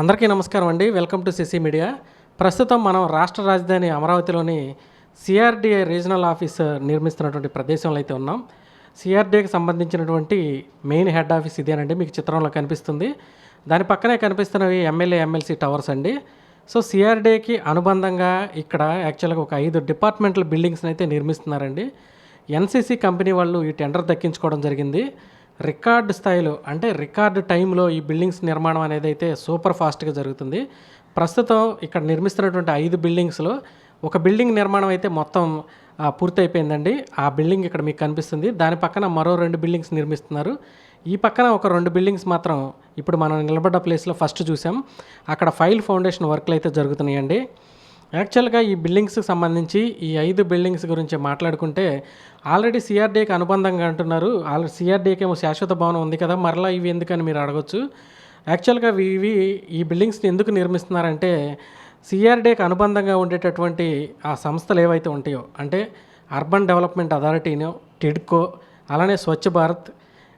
అందరికీ నమస్కారం అండి. Welcome to CC media. ప్రస్తుతం మనం రాష్ట్ర రాజధాని అమరావతిలోని సిఆర్డీఏ రీజనల్ ఆఫీస్ నిర్మిస్తున్నటువంటి ప్రదేశంలో అయితే ఉన్నాం. సిఆర్డీఏకి సంబంధించినటువంటి మెయిన్ హెడ్ ఆఫీస్ ఇదేనండి. మీకు చిత్రంలో కనిపిస్తుంది. దాని పక్కనే కనిపిస్తున్నవి ఎమ్మెల్యే ఎమ్మెల్సీ టవర్స్ అండి. సో సిఆర్డీఏకి అనుబంధంగా ఇక్కడ యాక్చువల్గా ఒక ఐదు డిపార్ట్మెంటల్ బిల్డింగ్స్ని అయితే నిర్మిస్తున్నారండి. ఎన్సీసీ కంపెనీ వాళ్ళు ఈ టెండర్ దక్కించుకోవడం జరిగింది. రికార్డు స్థాయిలో అంటే రికార్డు టైంలో ఈ బిల్డింగ్స్ నిర్మాణం అనేది అయితే సూపర్ ఫాస్ట్గా జరుగుతుంది. ప్రస్తుతం ఇక్కడ నిర్మిస్తున్నటువంటి ఐదు బిల్డింగ్స్లో ఒక బిల్డింగ్ నిర్మాణం అయితే మొత్తం పూర్తయిపోయిందండి. ఆ బిల్డింగ్ ఇక్కడ మీకు కనిపిస్తుంది. దాని పక్కన మరో రెండు బిల్డింగ్స్ నిర్మిస్తున్నారు. ఈ పక్కన ఒక రెండు బిల్డింగ్స్ మాత్రం ఇప్పుడు మనం నిలబడ్డ ప్లేస్లో ఫస్ట్ చూసాం. అక్కడ ఫైల్ ఫౌండేషన్ వర్క్లు అయితే జరుగుతున్నాయండి. యాక్చువల్గా ఈ బిల్డింగ్స్కి సంబంధించి ఈ ఐదు బిల్డింగ్స్ గురించి మాట్లాడుకుంటే ఆల్రెడీ సిఆర్డీకి అనుబంధంగా అంటున్నారు. ఆల్రెడీ సిఆర్డీకి ఏమో శాశ్వత భవనం ఉంది కదా మరలా ఇవి ఎందుకని మీరు అడగొచ్చు? యాక్చువల్గా ఇవి ఈ బిల్డింగ్స్ని ఎందుకు నిర్మిస్తున్నారంటే సిఆర్డీకి అనుబంధంగా ఉండేటటువంటి ఆ సంస్థలు ఏవైతే ఉంటాయో అంటే అర్బన్ డెవలప్మెంట్ అథారిటీనో టిడ్కో అలానే Swachh Bharat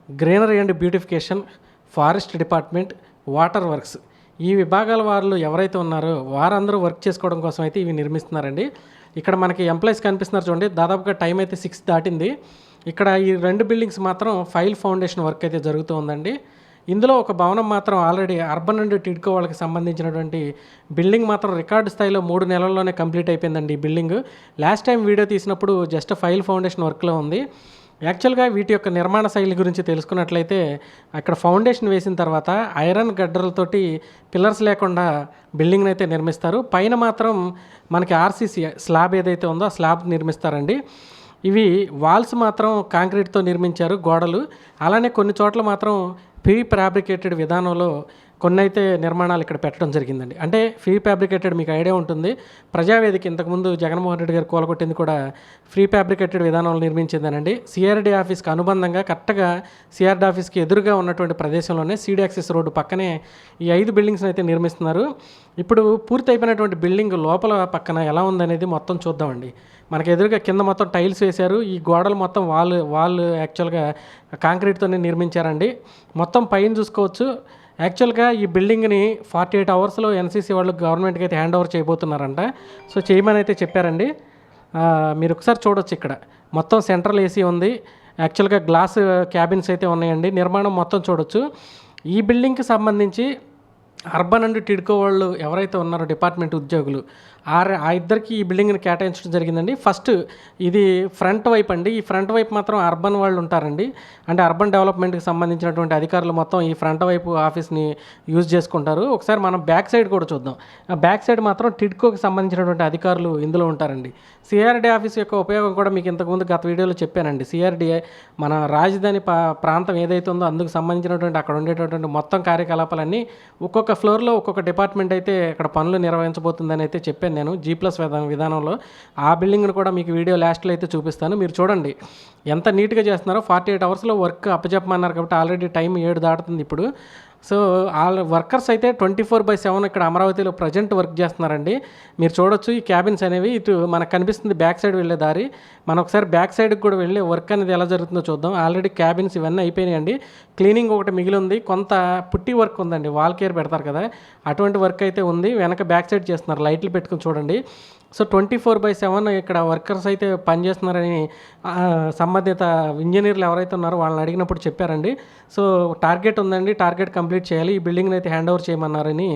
greenery and beautification forest department water works ఈ విభాగాల వాళ్ళు ఎవరైతే ఉన్నారో వారందరూ వర్క్ చేసుకోవడం కోసం అయితే ఇవి నిర్మిస్తున్నారండి. ఇక్కడ మనకి ఎంప్లాయీస్ కనిపిస్తున్నారు చూడండి. దాదాపుగా టైం అయితే సిక్స్ దాటింది. ఇక్కడ ఈ రెండు బిల్డింగ్స్ మాత్రం ఫైల్ ఫౌండేషన్ వర్క్ అయితే జరుగుతూ ఉందండి. ఇందులో ఒక భవనం మాత్రం ఆల్రెడీ అర్బన్ అండ్ టిడ్కో వాళ్ళకి సంబంధించినటువంటి బిల్డింగ్ మాత్రం రికార్డు స్థాయిలో మూడు నెలల్లోనే కంప్లీట్ అయిపోయిందండి ఈ బిల్డింగ్. లాస్ట్ టైం వీడియో తీసినప్పుడు జస్ట్ ఫైల్ ఫౌండేషన్ వర్క్లో ఉంది. యాక్చువల్గా వీటి యొక్క నిర్మాణ శైలి గురించి తెలుసుకున్నట్లయితే అక్కడ ఫౌండేషన్ వేసిన తర్వాత ఐరన్ గడ్డలతోటి పిల్లర్స్ లేకుండా బిల్డింగ్ని అయితే నిర్మిస్తారు. పైన మాత్రం మనకి ఆర్సీసీ స్లాబ్ ఏదైతే ఉందో ఆ స్లాబ్ నిర్మిస్తారండి. ఇవి వాల్స్ మాత్రం కాంక్రీట్తో నిర్మించారు గోడలు. అలానే కొన్ని చోట్ల మాత్రం ప్రీ ఫ్యాబ్రికేటెడ్ విధానంలో కొన్ని అయితే నిర్మాణాలు ఇక్కడ పెట్టడం జరిగిందండి. అంటే ఫ్రీ ఫ్యాబ్రికేటెడ్ మీకు ఐడియా ఉంటుంది. ప్రజావేదిక ఇంతకుముందు జగన్మోహన్ రెడ్డి గారు కూలగొట్టింది కూడా ఫ్రీ ఫ్యాబ్రికేటెడ్ విధానంలో నిర్మించిందేనండి. సిఆర్డీ ఆఫీస్కి అనుబంధంగా కరెక్ట్గా సిఆర్డీ ఆఫీస్కి ఎదురుగా ఉన్నటువంటి ప్రదేశంలోనే సీడీ యాక్సెస్ రోడ్డు పక్కనే ఈ ఐదు బిల్డింగ్స్ని అయితే నిర్మిస్తున్నారు. ఇప్పుడు పూర్తి అయిపోయినటువంటి బిల్డింగ్ లోపల పక్కన ఎలా ఉందనేది మొత్తం చూద్దామండి. మనకి ఎదురుగా కింద మొత్తం టైల్స్ వేశారు. ఈ గోడలు మొత్తం వాల్ వాల్ యాక్చువల్గా కాంక్రీట్తోనే నిర్మించారండి. మొత్తం పైన చూసుకోవచ్చు. యాక్చువల్గా ఈ బిల్డింగ్ని ఫార్టీ ఎయిట్ అవర్స్లో ఎన్సీసీ వాళ్ళు గవర్నమెంట్కి అయితే హ్యాండ్ ఓవర్ చేయబోతున్నారంట. సో చేయమని అయితే చెప్పారండి. మీరు ఒకసారి చూడొచ్చు ఇక్కడ. మొత్తం సెంట్రల్ ఏసీ ఉంది. యాక్చువల్గా గ్లాస్ క్యాబిన్స్ అయితే ఉన్నాయండి. నిర్మాణం మొత్తం చూడొచ్చు. ఈ బిల్డింగ్కి సంబంధించి అర్బన్ అండ్ టిడ్కో వాళ్ళు ఎవరైతే ఉన్నారో డిపార్ట్మెంట్ ఉద్యోగులు ఆ ఆ ఇద్దరికి ఈ బిల్డింగ్ని కేటాయించడం జరిగిందండి. ఫస్ట్ ఇది ఫ్రంట్ వైపు అండి. ఈ ఫ్రంట్ వైపు మాత్రం అర్బన్ వాళ్ళు ఉంటారండి. అంటే అర్బన్ డెవలప్మెంట్కి సంబంధించినటువంటి అధికారులు మొత్తం ఈ ఫ్రంట్ వైపు ఆఫీస్ని యూజ్ చేసుకుంటారు. ఒకసారి మనం బ్యాక్ సైడ్ కూడా చూద్దాం. ఆ బ్యాక్ సైడ్ మాత్రం టిడ్కోకి సంబంధించినటువంటి అధికారులు ఇందులో ఉంటారండి. సిఆర్డీ ఆఫీస్ యొక్క ఉపయోగం కూడా మీకు ఇంతకుముందు గత వీడియోలో చెప్పానండి. సిఆర్డీఏ మన రాజధాని పా- ప్రాంతం ఏదైతే ఉందో అందుకు సంబంధించినటువంటి అక్కడ ఉండేటటువంటి మొత్తం కార్యకలాపాలన్నీ ఒక్కొక్క ఫ్లోర్లో ఒక్కొక్క డిపార్ట్మెంట్ అయితే అక్కడ పనులు నిర్వహించబోతుందని అయితే చెప్పాను నేను జీ ప్లస్ విధానం విధానంలో ఆ బిల్డింగ్ను కూడా మీకు వీడియో లాస్ట్లో అయితే చూపిస్తాను. మీరు చూడండి. ఎంత నీట్గా చేస్తున్నారో ఫార్టీ ఎయిట్ అవర్స్లో వర్క్ అప్పచెప్పమన్నారు కాబట్టి ఆల్రెడీ టైం ఏడు దాటుతుంది ఇప్పుడు. సో వాళ్ళ వర్కర్స్ అయితే ట్వంటీ ఫోర్ బై సెవెన్ ఇక్కడ అమరావతిలో ప్రజెంట్ వర్క్ చేస్తున్నారండి. మీరు చూడొచ్చు ఈ క్యాబిన్స్ అనేవి. ఇటు మనకు కనిపిస్తుంది బ్యాక్ సైడ్ వెళ్ళే దారి. మనం ఒకసారి బ్యాక్ సైడ్కి కూడా వెళ్ళి వర్క్ అనేది ఎలా జరుగుతుందో చూద్దాం. ఆల్రెడీ క్యాబిన్స్ ఇవన్నీ అయిపోయినాయండి. క్లీనింగ్ ఒకటి మిగిలి ఉంది. కొంత పుట్టి వర్క్ ఉందండి. వాల్ కేర్ పెడతారు కదా. అటువంటి వర్క్ అయితే ఉంది. వెనక బ్యాక్ సైడ్ చేస్తున్నారు. లైట్లు పెట్టుకుని చూడండి. So twenty four by seven ఇక్కడ వర్కర్స్ అయితే పనిచేస్తున్నారని సంబంధిత ఇంజనీర్లు ఎవరైతే ఉన్నారో వాళ్ళని అడిగినప్పుడు చెప్పారండి. సో టార్గెట్ ఉందండి టార్గెట్ కంప్లీట్ చేయాలి ఈ బిల్డింగ్ని అయితే హ్యాండ్ ఓవర్ చేయమన్నారని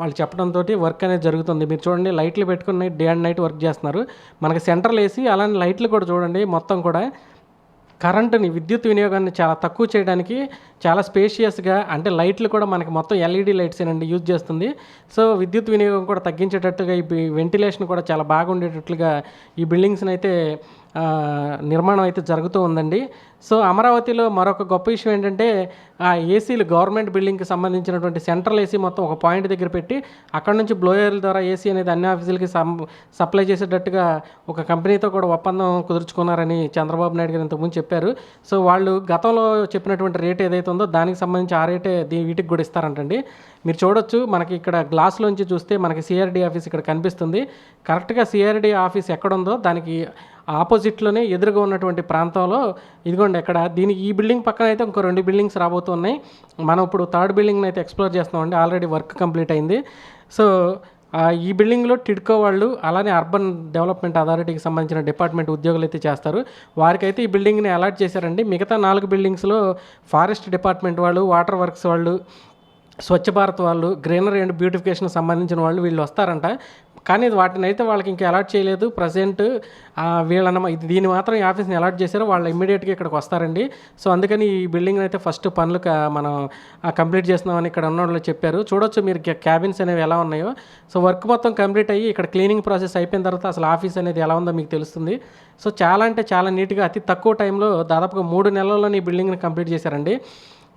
వాళ్ళు చెప్పడంతో వర్క్ అనేది జరుగుతుంది. మీరు చూడండి లైట్లు పెట్టుకుని డే అండ్ నైట్ వర్క్ చేస్తున్నారు. మనకి సెంట్రల్ వేసి అలానే లైట్లు కూడా చూడండి మొత్తం కూడా కరెంటుని విద్యుత్ వినియోగాన్ని చాలా తక్కువ చేయడానికి చాలా స్పేషియస్గా అంటే లైట్లు కూడా మనకి మొత్తం ఎల్ఈడి లైట్స్ ఏనండి యూజ్ చేస్తుంది. సో విద్యుత్ వినియోగం కూడా తగ్గించేటట్టుగా ఈ వెంటిలేషన్ కూడా చాలా బాగుండేటట్లుగా ఈ బిల్డింగ్స్ని అయితే నిర్మాణం అయితే జరుగుతూ ఉందండి. సో అమరావతిలో మరొక గొప్ప విషయం ఏంటంటే ఆ ఏసీలు గవర్నమెంట్ బిల్డింగ్కి సంబంధించినటువంటి సెంట్రల్ ఏసీ మొత్తం ఒక పాయింట్ దగ్గర పెట్టి అక్కడ నుంచి బ్లోయర్ల ద్వారా ఏసీ అనేది అన్ని ఆఫీసులకి సప్లై చేసేటట్టుగా ఒక కంపెనీతో కూడా ఒప్పందం కుదుర్చుకున్నారని చంద్రబాబు నాయుడు గారు ఇంతకుముందు చెప్పారు. సో వాళ్ళు గతంలో చెప్పినటువంటి రేట్ ఏదైతే ఉందో దానికి సంబంధించి ఆ రేటే దీ వీటికి కూడా ఇస్తారంటండి. మీరు చూడొచ్చు మనకి ఇక్కడ గ్లాస్లోంచి చూస్తే మనకి సిఆర్డీ ఆఫీస్ ఇక్కడ కనిపిస్తుంది. కరెక్ట్గా సిఆర్డీ ఆఫీస్ ఎక్కడ ఉందో దానికి ఆపోజిట్లోనే ఎదురుగా ఉన్నటువంటి ప్రాంతంలో ఇదిగోండి ఇక్కడ దీని ఈ బిల్డింగ్ పక్కన అయితే ఇంకో రెండు బిల్డింగ్స్ రాబోతున్నాయి. మనం ఇప్పుడు థర్డ్ బిల్డింగ్ని అయితే ఎక్స్ప్లోర్ చేస్తున్నామండి ఆల్రెడీ వర్క్ కంప్లీట్ అయింది. సో ఈ బిల్డింగ్లో టిడ్కో వాళ్ళు అలానే అర్బన్ డెవలప్మెంట్ అథారిటీకి సంబంధించిన డిపార్ట్మెంట్ ఉద్యోగులు అయితే చేస్తారు. వారికైతే ఈ బిల్డింగ్ని అలాట్ చేశారండి. మిగతా నాలుగు బిల్డింగ్స్లో ఫారెస్ట్ డిపార్ట్మెంట్ వాళ్ళు వాటర్ వర్క్స్ వాళ్ళు స్వచ్ఛ భారత్ వాళ్ళు గ్రీనరీ అండ్ బ్యూటిఫికేషన్ సంబంధించిన వాళ్ళు వీళ్ళు వస్తారంట. కానీ వాటిని అయితే వాళ్ళకి ఇంకా అలాట్ చేయలేదు. ప్రజెంట్ వీళ్ళన్న దీన్ని మాత్రం ఈ ఆఫీస్ని అలాట్ చేశారు. వాళ్ళు ఇమ్మీడియట్గా ఇక్కడికి వస్తారండి. సో అందుకని ఈ బిల్డింగ్ అయితే ఫస్ట్ పనులు మనం కంప్లీట్ చేస్తున్నామని ఇక్కడ ఉన్న వాళ్ళు చెప్పారు. చూడొచ్చు మీరు క్యాబిన్స్ అనేవి ఎలా ఉన్నాయో. సో వర్క్ మొత్తం కంప్లీట్ అయ్యి ఇక్కడ క్లీనింగ్ ప్రాసెస్ అయిపోయిన తర్వాత అసలు ఆఫీస్ అనేది ఎలా ఉందో మీకు తెలుస్తుంది. సో చాలా అంటే చాలా నీట్గా అతి తక్కువ టైంలో దాదాపుగా మూడు నెలల్లోనే ఈ బిల్డింగ్ని కంప్లీట్ చేశారండి.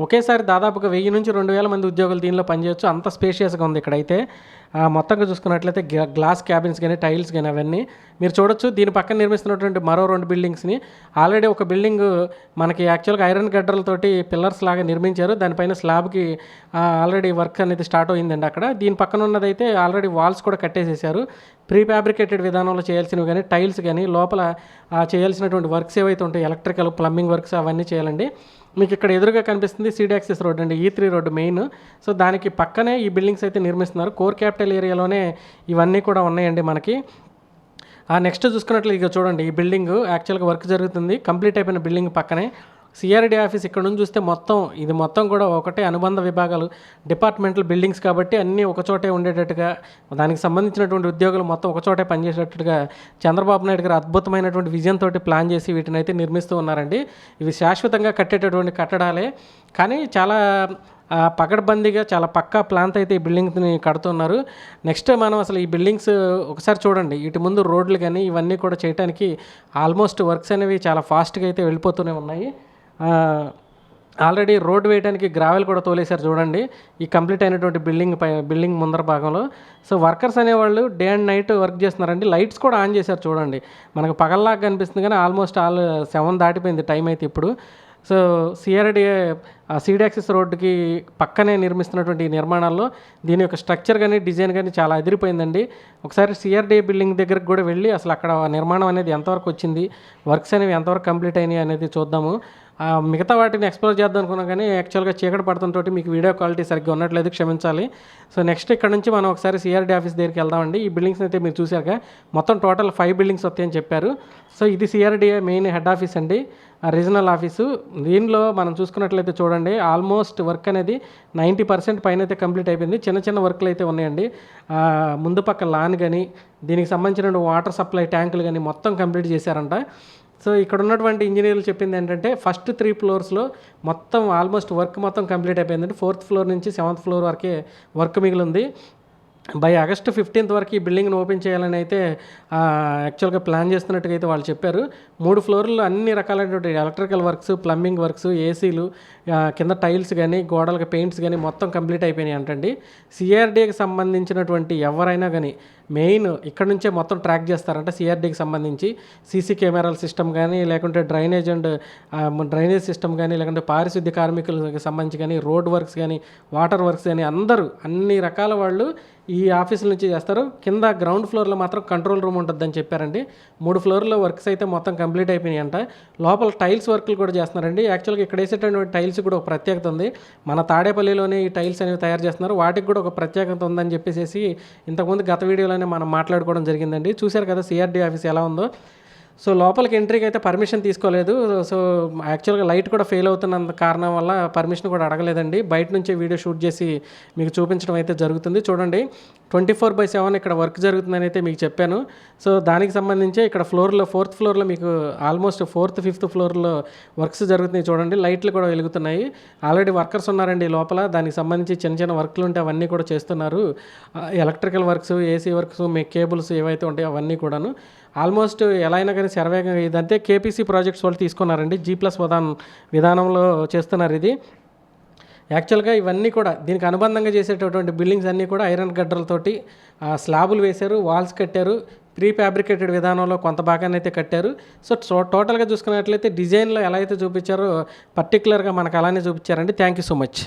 ఒకేసారి దాదాపుగా వెయ్యి నుంచి రెండు వేల మంది ఉద్యోగులు దీనిలో పనిచేయొచ్చు. అంత స్పేషియస్గా ఉంది ఇక్కడైతే. మొత్తంగా చూసుకున్నట్లయితే గ్లా- గ్లాస్ క్యాబిన్స్ కానీ టైల్స్ కానీ అవన్నీ మీరు చూడొచ్చు. దీని పక్కన నిర్మిస్తున్నటువంటి మరో రెండు బిల్డింగ్స్ని ఆల్రెడీ ఒక బిల్డింగ్ మనకి యాక్చువల్గా ఐరన్ గడ్డలతోటి పిల్లర్స్ లాగా నిర్మించారు. దానిపైన స్లాబ్కి ఆల్రెడీ వర్క్ అనేది స్టార్ట్ అయిందండి అక్కడ. దీని పక్కన ఉన్నదైతే ఆల్రెడీ వాల్స్ కూడా కట్టేసేసారు. ప్రీ ఫ్యాబ్రికేటెడ్ విధానంలో చేయాల్సినవి కానీ టైల్స్ కానీ లోపల చేయాల్సినటువంటి వర్క్స్ ఏవైతే ఉంటాయి ఎలక్ట్రికల్ ప్లంబింగ్ వర్క్స్ అవన్నీ చేయాలండి. మీకు ఇక్కడ ఎదురుగా కనిపిస్తుంది సీడ్ యాక్సెస్ రోడ్ అండి. E E three road main so దానికి పక్కనే ఈ బిల్డింగ్స్ అయితే నిర్మిస్తున్నారు. కోర్ క్యాపిటల్ ఏరియాలోనే ఇవన్నీ కూడా ఉన్నాయండి మనకి. ఆ నెక్స్ట్ చూసుకున్నట్లు ఇక చూడండి ఈ బిల్డింగ్ యాక్చువల్గా వర్క్ జరుగుతుంది. కంప్లీట్ అయిపోయిన బిల్డింగ్ పక్కనే. సిఆర్డి ఆఫీస్ ఇక్కడ నుంచి చూస్తే మొత్తం ఇది మొత్తం కూడా ఒకటే అనుబంధ విభాగాలు డిపార్ట్మెంటల్ బిల్డింగ్స్ కాబట్టి అన్నీ ఒకచోటే ఉండేటట్టుగా దానికి సంబంధించినటువంటి ఉద్యోగులు మొత్తం ఒక చోటే పనిచేసేటట్టుగా చంద్రబాబు నాయుడు గారు అద్భుతమైనటువంటి విజయంతో ప్లాన్ చేసి వీటిని అయితే నిర్మిస్తూ ఉన్నారండి. ఇవి శాశ్వతంగా కట్టేటటువంటి కట్టడాలే. కానీ చాలా పకడ్బందీగా చాలా పక్కా ప్లాన్తో అయితే ఈ బిల్డింగ్ని కడుతున్నారు. నెక్స్ట్ మనం అసలు ఈ బిల్డింగ్స్ ఒకసారి చూడండి. ఇటు ముందు రోడ్లు కానీ ఇవన్నీ కూడా చేయడానికి ఆల్మోస్ట్ వర్క్స్ అనేవి చాలా ఫాస్ట్గా అయితే వెళ్ళిపోతూనే ఉన్నాయి. ఆల్రెడీ రోడ్ వేయడానికి గ్రావెల్ కూడా తోలేశారు చూడండి. ఈ కంప్లీట్ అయినటువంటి బిల్డింగ్ పై బిల్డింగ్ ముందర భాగంలో. సో వర్కర్స్ అనేవాళ్ళు డే అండ్ నైట్ వర్క్ చేస్తున్నారండి. లైట్స్ కూడా ఆన్ చేశారు చూడండి. మనకు పగల్లాగా కనిపిస్తుంది కానీ ఆల్మోస్ట్ ఆల్ సెవెన్ దాటిపోయింది టైం అయితే ఇప్పుడు. సో సిఆర్డిఏ సీడ్ రోడ్డుకి పక్కనే నిర్మిస్తున్నటువంటి ఈ నిర్మాణాల్లో దీని యొక్క స్ట్రక్చర్ కానీ డిజైన్ కానీ చాలా అదిరిపోయిందండి ఒకసారి సిఆర్డిఏ బిల్డింగ్ దగ్గరకు కూడా వెళ్ళి అసలు అక్కడ నిర్మాణం అనేది ఎంతవరకు వచ్చింది వర్క్స్ అనేవి ఎంతవరకు కంప్లీట్ అయినాయి అనేది చూద్దాము. మిగతా వాటిని ఎక్స్ప్లోర్ చేద్దాం అనుకున్నాం కానీ యాక్చువల్గా చీకటి పడుతుంటోటి మీకు వీడియో క్వాలిటీ సరిగ్గా ఉన్నట్లేదు క్షమించాలి. సో నెక్స్ట్ ఇక్కడ నుంచి మనం ఒకసారి సిఆర్డీ ఆఫీస్ దగ్గరికి వెళ్దామండి. ఈ బిల్డింగ్స్ అయితే మీరు చూశాక మొత్తం టోటల్ ఫైవ్ బిల్డింగ్స్ వస్తాయని చెప్పారు. సో ఇది సిఆర్డీఏ మెయిన్ హెడ్ ఆఫీస్ అండి. రీజనల్ ఆఫీసు దీనిలో మనం చూసుకున్నట్లయితే చూడండి ఆల్మోస్ట్ వర్క్ అనేది నైంటీ పర్సెంట్ పైన అయితే కంప్లీట్ అయిపోయింది. చిన్న చిన్న వర్క్లు అయితే ఉన్నాయండి. ముందు పక్క లాన్ కానీ దీనికి సంబంధించిన వాటర్ సప్లై ట్యాంకులు కానీ మొత్తం కంప్లీట్ చేశారంట. సో ఇక్కడ ఉన్నటువంటి ఇంజనీర్లు చెప్పింది ఏంటంటే ఫస్ట్ త్రీ ఫ్లోర్స్లో మొత్తం ఆల్మోస్ట్ వర్క్ మొత్తం కంప్లీట్ అయిపోయిందంటే ఫోర్త్ ఫ్లోర్ నుంచి సెవెంత్ ఫ్లోర్ వరకే వర్క్ మిగిలి ఉంది బై ఆగస్ట్ ఫిఫ్టీన్త్ వరకు ఈ బిల్డింగ్ని ఓపెన్ చేయాలని అయితే యాక్చువల్గా ప్లాన్ చేస్తున్నట్టుగా అయితే వాళ్ళు చెప్పారు. మూడు ఫ్లోర్లు అన్ని రకాలైనటువంటి ఎలక్ట్రికల్ వర్క్స్ ప్లంబింగ్ వర్క్స్ ఏసీలు కింద టైల్స్ కానీ గోడలకు పెయింట్స్ కానీ మొత్తం కంప్లీట్ అయిపోయినాయి అంటండి. సిఆర్డీకి సంబంధించినటువంటి ఎవరైనా కానీ మెయిన్ ఇక్కడ నుంచే మొత్తం ట్రాక్ చేస్తారంట సిఆర్డీకి సంబంధించి. సీసీ కెమెరాల సిస్టమ్ కానీ లేకుంటే డ్రైనేజ్ అండ్ డ్రైనేజ్ సిస్టమ్ కానీ లేకుంటే పారిశుద్ధ్య కార్మికులకు సంబంధించి కానీ రోడ్ వర్క్స్ కానీ వాటర్ వర్క్స్ కానీ అందరూ అన్ని రకాల వాళ్ళు ఈ ఆఫీసుల నుంచి చేస్తారు. కింద గ్రౌండ్ ఫ్లోర్లో మాత్రం కంట్రోల్ రూమ్ ఉంటుందని చెప్పారండి. మూడు ఫ్లోర్లో వర్క్స్ అయితే మొత్తం కంప్లీట్ అయిపోయినాయి అంట లోపల టైల్స్ వర్క్లు కూడా చేస్తున్నారండి. యాక్చువల్గా ఇక్కడ వేసేటటువంటి టైల్స్ కూడా ఒక ప్రత్యేకత ఉంది. మన తాడేపల్లిలోనే ఈ టైల్స్ అనేవి తయారు చేస్తున్నారు. వాటికి కూడా ఒక ప్రత్యేకత ఉందని చెప్పేసి ఇంతకుముందు గత వీడియోలోనే మనం మాట్లాడుకోవడం జరిగిందండి. చూశారు కదా సిఆర్డీ ఆఫీస్ ఎలా ఉందో. సో లోపలికి ఎంట్రీకి అయితే పర్మిషన్ తీసుకోలేదు. సో యాక్చువల్గా లైట్ కూడా ఫెయిల్ అవుతున్నంత కారణం వల్ల పర్మిషన్ కూడా అడగలేదండి. బయట నుంచే వీడియో షూట్ చేసి మీకు చూపించడం అయితే జరుగుతుంది. చూడండి ట్వంటీ ఫోర్ బై సెవెన్ ఇక్కడ వర్క్ జరుగుతుందని అయితే మీకు చెప్పాను. సో దానికి సంబంధించి ఇక్కడ ఫ్లోర్లో ఫోర్త్ ఫ్లోర్లో మీకు ఆల్మోస్ట్ ఫోర్త్ ఫిఫ్త్ ఫ్లోర్లో వర్క్స్ జరుగుతున్నాయి చూడండి. లైట్లు కూడా వెలుగుతున్నాయి. ఆల్రెడీ వర్కర్స్ ఉన్నారండి లోపల. దానికి సంబంధించి చిన్న చిన్న వర్క్లు ఉంటే అవన్నీ కూడా చేస్తున్నారు. ఎలక్ట్రికల్ వర్క్స్ ఏసీ వర్క్స్ మీ కేబుల్స్ ఏవైతే ఉంటాయో అవన్నీ కూడాను. ఆల్మోస్ట్ ఎలా అయినా కానీ సర్వే ఇదంతే కేపీసీ ప్రాజెక్ట్స్ వాళ్ళు తీసుకున్నారండి. జీ ప్లస్ విధానం విధానంలో చేస్తున్నారు ఇది. యాక్చువల్గా ఇవన్నీ కూడా దీనికి అనుబంధంగా చేసేటటువంటి బిల్డింగ్స్ అన్నీ కూడా ఐరన్ గడ్డలతోటి ఆ, స్లాబులు వేశారు వాల్స్ కట్టారు ప్రీ ఫ్యాబ్రికేటెడ్ విధానంలో కొంత భాగాన్ని అయితే కట్టారు. సో టో- టోటల్గా చూసుకున్నట్లయితే డిజైన్లో ఎలా అయితే చూపించారో పర్టికులర్గా మనకు అలానే చూపించారండి. Thank you so much